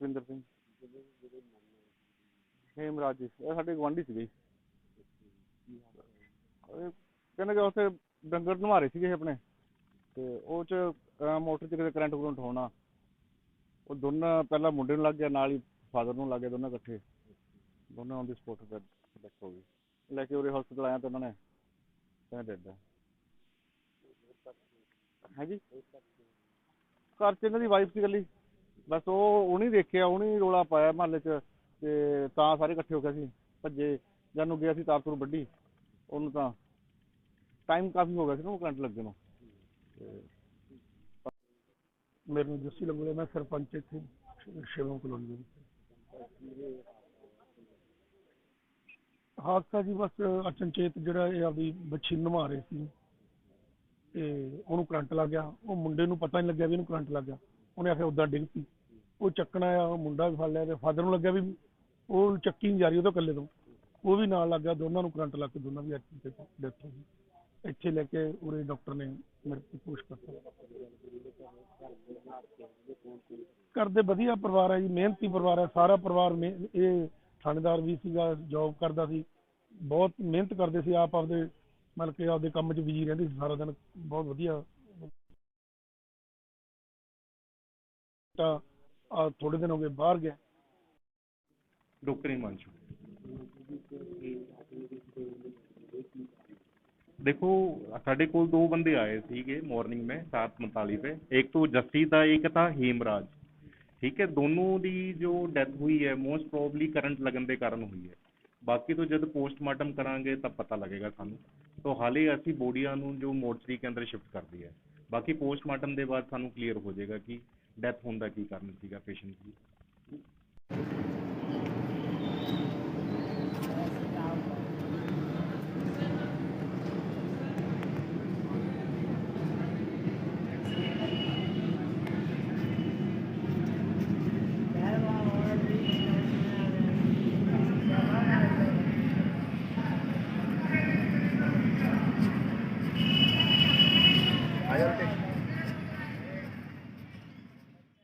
ਜਸਵਿੰਦਰ ਸਿੰਘ। ਹੇਮਰਾਜ ਜੀ ਇਹ ਸਾਡੇ ਗਵਾਂਢੀ ਸੀਗੇ। ਇਹ ਕਹਿੰਦੇ ਕਿ ਉੱਥੇ ਡੰਗਰ ਨਵਾਰੇ ਸੀਗੇ ਆਪਣੇ। ਤੇ ਉਹ ਚ ਅਹ, ਮੋਟਰ ਚ ਕਿਤੇ ਕਰੰਟ ਕਰੰਟ ਹੋਣਾ। ਉਹ ਦੋਨਾਂ ਪਹਿਲਾਂ ਮੁੰਡੇ ਨੂੰ ਲੱਗ ਗਿਆ ਨਾਲ ਹੀ ਫਾਦਰ ਨੂੰ ਲੱਗ ਗਿਆ ਦੋਨਾਂ ਇਕੱਠੇ। ਦੋਨਾਂ ਔਨ ਦੀ ਸਪੋਟ ਡੈਥ ਹੋ ਗਈ। ਲੈ ਕੇ ਉਰੇ ਹਸਪਤਾਲ ਆਇਆ ਤਾਂ ਉਹਨਾਂ ਨੇ ਕਹਿੰਦੇ ਡੈਡ ਹੈ ਹਾਂਜੀ ਘਰ ਚ ਇਹਨਾਂ ਦੀ ਵਾਈਫ ਸੀ ਇਕੱਲੀ। ਬਸ ਉਹ, ਉਹਨੇ ਦੇਖਿਆ, ਉਹਨੇ ਰੋਲਾ ਪਾਇਆ ਮਹੱਲੇ 'ਚ ਤੇ ਤਾਂ ਸਾਰੇ ਇਕੱਠੇ ਹੋ ਗਏ ਸੀ ਭੱਜੇ ਜਾਨੂੰ ਗਿਆ ਸੀ ਤਾਰ ਤੁਰ ਵੱਡੀ, ਉਹਨੂੰ ਤਾਂ ਟਾਈਮ ਕਾਫੀ ਹੋ ਗਿਆ ਸੀ ਨਾ ਉਹ ਕਰੰਟ ਲੱਗੇ ਨੂੰ। ਤੇ ਮੇਰੇ ਨੂੰ ਜੱਸੀ ਲੰਗੋਲੇ ਮੈਂ ਸਰਪੰਚ ਇੱਥੇ, ਸ਼ਿਵਮ ਕਲੋਨੀ ਦੇ ਵਿੱਚ। ਹਾਦਸਾ ਜੀ ਬਸ ਅਚਨਚੇਤ ਜਿਹੜਾ ਇਹ ਆਪਦੀ ਬੱਚੀ ਨਿਭਾ ਰਹੇ ਸੀ। ਤੇ ਉਹਨੂੰ ਕਰੰਟ ਲੱਗ ਗਿਆ। ਉਹ ਮੁੰਡੇ ਨੂੰ ਪਤਾ ਨਹੀਂ ਲੱਗਿਆ ਵੀ ਇਹਨੂੰ ਕਰੰਟ ਲੱਗ ਗਿਆ। ਉਹਨੇ ਆਖਿਆ, ਉਦਾਂ ਡਿੱਗ ਪਈ। ਉਹ ਚੱਕਣਾ ਆ, ਉਹ ਮੁੰਡਾ ਵੀ ਫੜ ਲਿਆ ਤੇ ਫਾਦਰ ਨੂੰ ਲੱਗਿਆ ਵੀ ਉਹ ਚੱਕੀ ਨਹੀਂ ਜਾ ਰਹੀ ਉਹਦੇ ਇਕੱਲੇ ਤੋਂ। ਉਹ ਵੀ ਨਾਲ ਲੱਗ ਗਿਆ, ਦੋਨਾਂ ਨੂੰ ਕਰੰਟ ਲੱਗ ਕੇ ਦੋਨਾਂ ਦੀ ਡੈਥ ਹੋ ਗਈ। ਇੱਥੇ ਲੈ ਕੇ ਉਰੇ ਡਾਕਟਰ ਨੇ ਮੇਰੇ ਕੋਲ ਪੁਸ਼ ਕਰਤਾ। ਕਰਦੇ ਵਧੀਆ ਪਰਿਵਾਰ ਹੈ ਜੀ, ਮਿਹਨਤੀ ਪਰਿਵਾਰ ਹੈ ਸਾਰਾ ਪਰਿਵਾਰ ਇਹ ਥਾਣੇਦਾਰ ਵੀ ਸੀਗਾ ਜੌਬ ਕਰਦਾ ਸੀ। ਬਹੁਤ ਮਿਹਨਤ ਕਰਦੇ ਸੀ, ਆਪ ਆਪਦੇ ਮਤਲਬ ਕਿ ਆਪਦੇ ਕੰਮ 'ਚ ਬਿਜੀ ਰਹਿੰਦੇ ਸੀ ਸਾਰਾ ਦਿਨ ਬਹੁਤ ਵਧੀਆ ਤਾਂ ਆ ਥੋੜੇ ਦਿਨ ਹੋ ਗਏ ਬਾਹਰ ਗਿਆ ਡਾਕਟਰ ਹਿਮਾਂਸ਼ੂ देखो ਸਾਡੇ ਕੋਲ ਦੋ ਬੰਦੇ ਆਏ ਸੀਗੇ ਮਾਰਨਿੰਗ में सात पैंतालीस पे एक तो जस्सी था एक था हेमराज ठीक है दोनों ਦੀ ਜੋ ਡੈਥ ਹੋਈ ਹੈ ਮੋਸਟ ਪ੍ਰੋਬਬਲੀ ਕਰੰਟ ਲੱਗਣ ਦੇ ਕਾਰਨ ਹੋਈ ਹੈ ਬਾਕੀ ਤੋਂ ਜਦ ਪੋਸਟਮਾਰਟਮ ਕਰਾਂਗੇ ਤਬ ਪਤਾ ਲੱਗੇਗਾ ਸਾਨੂੰ तो ਹਾਲੇ ਅਸੀਂ ਬੋਡੀਆਂ ਨੂੰ ਜੋ ਮੋਰਚਰੀ ਕੇਂਦਰ ਸ਼ਿਫਟ ਕਰਦੀ ਹੈ। ਬਾਕੀ ਪੋਸਟਮਾਰਟਮ ਦੇ ਬਾਅਦ ਸਾਨੂੰ ਕਲੀਅਰ ਹੋ ਜਾਏਗਾ ਕਿ ਡੈਥ ਹੋਣ ਦਾ ਕੀ ਕਾਰਨ ਸੀਗਾ ਪੇਸ਼ੈਂਟ ਦੀ।